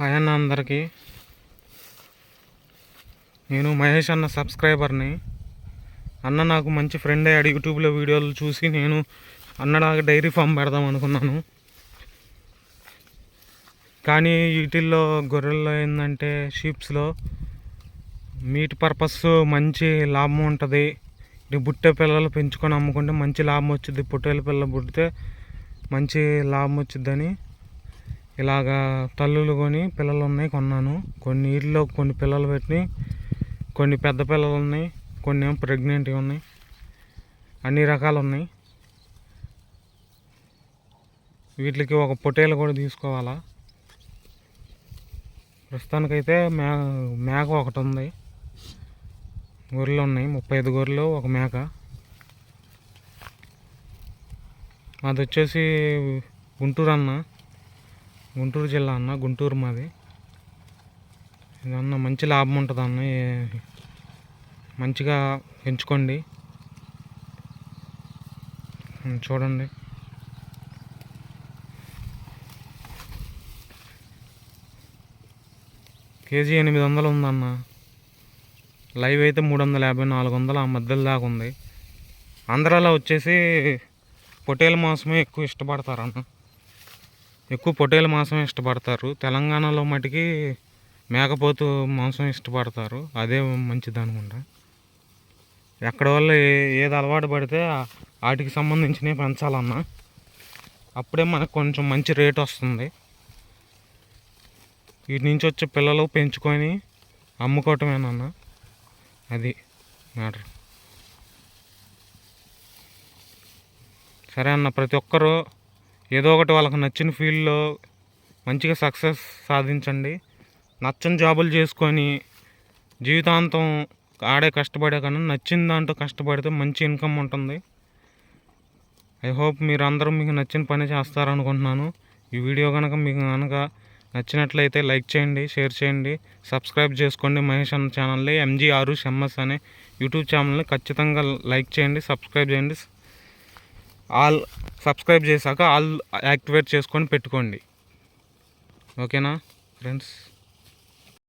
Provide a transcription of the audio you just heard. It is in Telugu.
హాయ్ అన్న అందరికీ నేను మహేష్ అన్న సబ్స్క్రైబర్ని. అన్న నాకు మంచి ఫ్రెండ్ అయ్యాడు యూట్యూబ్లో వీడియోలు చూసి నేను అన్న నాకు డైరీ ఫామ్ పెడదాం అనుకున్నాను. కానీ వీటిల్లో గొర్రెల్లో ఏంటంటే షీప్స్లో మీట్ పర్పస్ మంచి లాభం ఉంటుంది. ఈ బుట్టె పిల్లలు పెంచుకొని అమ్ముకుంటే మంచి లాభం వచ్చింది పుట్టేల పిల్లలు పుట్టితే మంచి లాభం వచ్చిద్దని ఇలాగా తల్లులు కొని పిల్లలు ఉన్నాయి కొన్నాను. కొన్ని వీటిలో కొన్ని పిల్లలు పెట్టి కొన్ని పెద్ద పిల్లలు ఉన్నాయి కొన్ని ఏమో ప్రెగ్నెంట్గా ఉన్నాయి. అన్ని రకాలు ఉన్నాయి. వీటికి ఒక పొటేలు కూడా తీసుకోవాలా? ప్రస్తుతానికైతే మే మేక ఒకటి ఉంది. గొర్రెలు ఉన్నాయి. ముప్పై ఐదు గొర్రెలు ఒక మేక. అది వచ్చేసి గుంటూరు అన్న. గుంటూరు జిల్లా అన్న గుంటూరు మాది. ఇదన్న మంచి లాభం ఉంటుంది అన్న మంచిగా పెంచుకోండి చూడండి. కేజీ ఎనిమిది వందలు ఉందన్న. లైవ్ అయితే మూడు వందల యాభై నాలుగు వందలు ఆ మధ్యలో దాకా ఉంది. ఆంధ్రాలో వచ్చేసి పొటేల మాంసమే ఎక్కువ ఇష్టపడతారన్న. ఎక్కువ పొట్టేల మాంసం ఇష్టపడతారు. తెలంగాణలో మటుకి మేకపోతు మాంసం ఇష్టపడతారు. అదే మంచిది అనుకుంటా ఎక్కడ వాళ్ళు ఏది అలవాటు పడితే వాటికి సంబంధించినవి పెంచాలన్నా అప్పుడే మనకు కొంచెం మంచి రేట్ వస్తుంది. వీటి నుంచి వచ్చే పిల్లలు పెంచుకొని అమ్ముకోవటమేనన్నా అది మ్యాటర్. సరే అన్న ప్రతి ఒక్కరూ ఏదో ఒకటి వాళ్ళకి నచ్చిన ఫీల్డ్లో మంచిగా సక్సెస్ సాధించండి. నచ్చని జాబులు చేసుకొని జీవితాంతం ఆడే కష్టపడే కన్నా నచ్చిన దాంట్లో కష్టపడితే మంచి ఇన్కమ్ ఉంటుంది. ఐ హోప్ మీరు అందరూ మీకు నచ్చిన పని చేస్తారనుకుంటున్నాను. ఈ వీడియో కనుక మీకు కనుక నచ్చినట్లయితే లైక్ చేయండి షేర్ చేయండి సబ్స్క్రైబ్ చేసుకోండి మహేష్ అన్న ఛానల్ని ఎంజీ ఆరుష్ ఎంఎస్ అనే యూట్యూబ్ ఛానల్ని ఖచ్చితంగా లైక్ చేయండి సబ్స్క్రైబ్ చేయండి. ఆల్ సబ్స్క్రైబ్ చేశాక ఆల్ యాక్టివేట్ చేసుకొని పెట్టుకోండి. ఓకేనా ఫ్రెండ్స్?